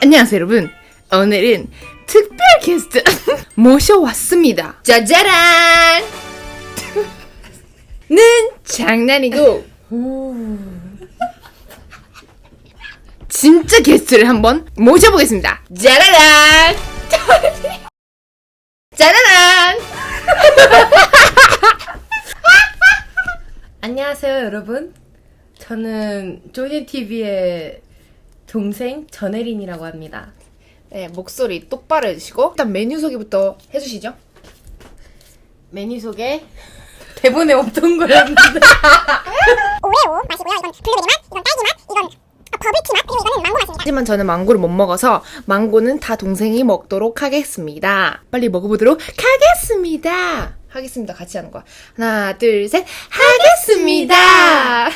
안녕하세요 여러분. 오늘은 특별 게스트 모셔왔습니다. 짜자란! 는 장난이고 진짜 게스트를 한번 모셔보겠습니다. 짜라란! 짜라란! 안녕하세요, 여러분. 저는 쪼니TV의 동생 전혜린이라고 합니다. 네 목소리 똑바로 해주시고 일단 메뉴 소개부터 해주시죠 메뉴 소개 대본에 없던 거였는데 오레오 맛이고요. 이건 블루베리 맛, 이건 딸기 맛, 이건 버블티 맛, 그리고 이거는 망고 맛입니다. 하지만 저는 망고를 못 먹어서 망고는 다 동생이 먹도록 하겠습니다. 빨리 먹어보도록 하겠습니다. 하겠습니다. 같이 하는 거야. 하나, 둘, 셋. 하겠습니다.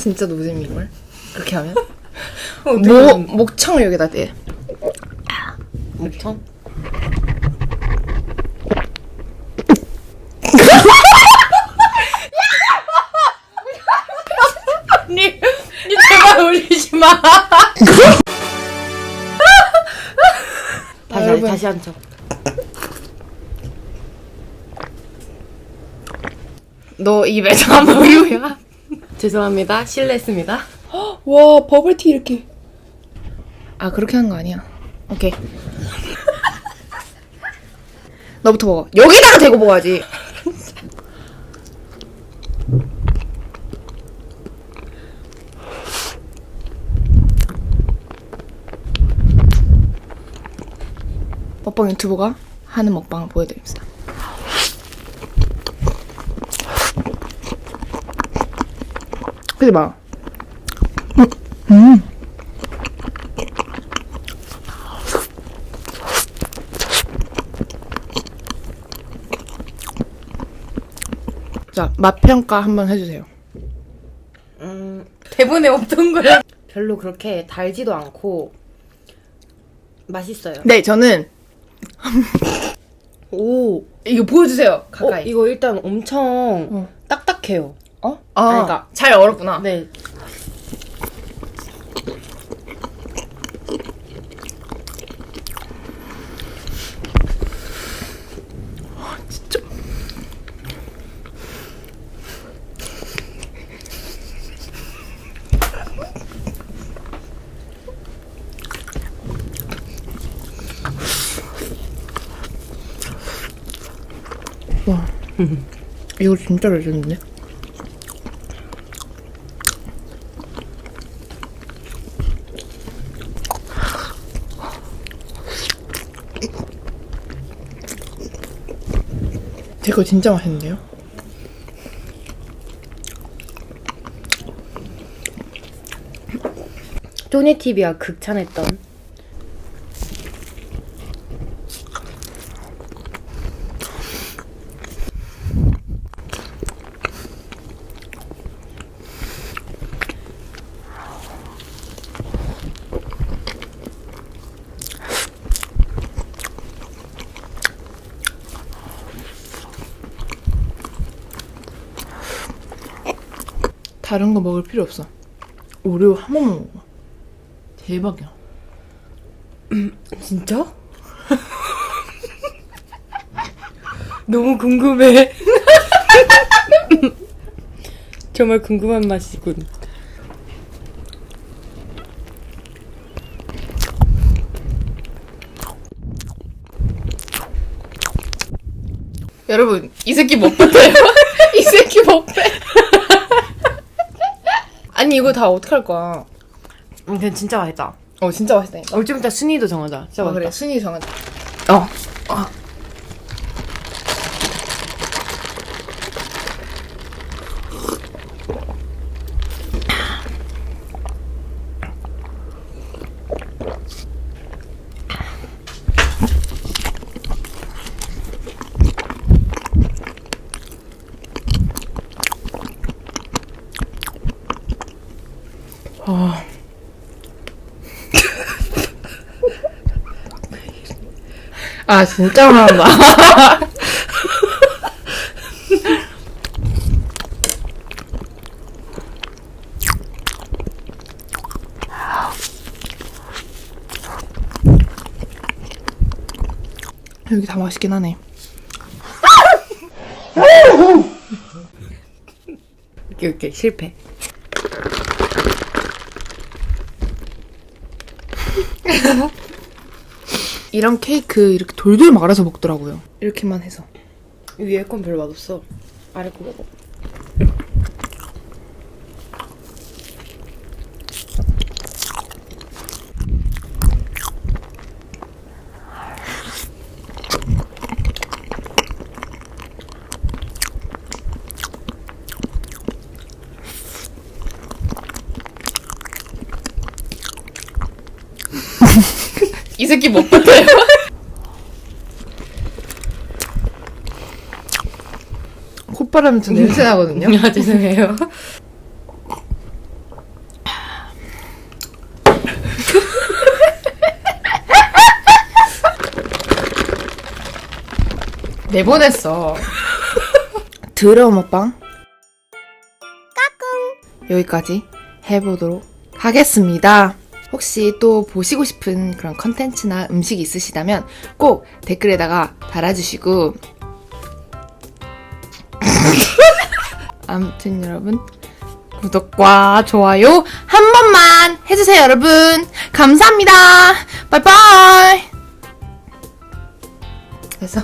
진짜 노잼이 이걸 그렇게 하면 목 목청을 여기다 대. 목청 아니, 니 제발 올리지 마. 다시. 다시 한 척. 너 입에 다 우유야. 죄송합니다. 실례했습니다. 와 버블티 이렇게. 아 그렇게 하는 거 아니야. 오케이. 너부터 먹어. 여기다가 대고 먹어야지. 먹방 유튜버가 하는 먹방을 보여드립니다 그지 마 자, 맛 평가 한번 해주세요. 음, 대본에 없던 거야. 별로 그렇게 달지도 않고 맛있어요. 네, 저는 오, 이거 보여주세요. 어, 가까이. 이거 일단 엄청 어. 딱딱해요. 어? 아, 아니, 그러니까- 잘 얼었구나. 네. 진짜. 와, 이거 진짜 레전드네. 이거 진짜 맛있는데요? 쪼니TV와 극찬했던 다른 거 먹을 필요 없어. 오레오 한 번만 먹어. 대박이야. 진짜? 너무 궁금해. 정말 궁금한 맛이군. 여러분, 이 새끼 못 뱉어요. 이 새끼 못 뱉. 아니 이거 다 어떡할 거야? 음, 근데 진짜 맛있다. 어 진짜 맛있다니까. 어, 좀 이따 순위도 정하자. 진짜 어, 맛있다. 그래 순위 정하자. 어. 아 진짜 화난다. 여기 다 맛있긴 하네. 오케이 오케이 실패. 이런 케이크 이렇게 돌돌 말아서 먹더라고요. 이렇게만 해서. 위에 건 별로 맛없어. 아래 거 먹어. 이 새끼 못 버텨요. 콧바람 좀 냄새 나거든요. 아 죄송해요. 내보냈어. 드러운 먹방 여기까지 해보도록 하겠습니다. 혹시 또 보시고 싶은 그런 컨텐츠나 음식이 있으시다면 꼭 댓글에다가 달아주시고. 아무튼 여러분 구독과 좋아요 한 번만 해주세요 여러분. 감사합니다. 바이바이. 됐어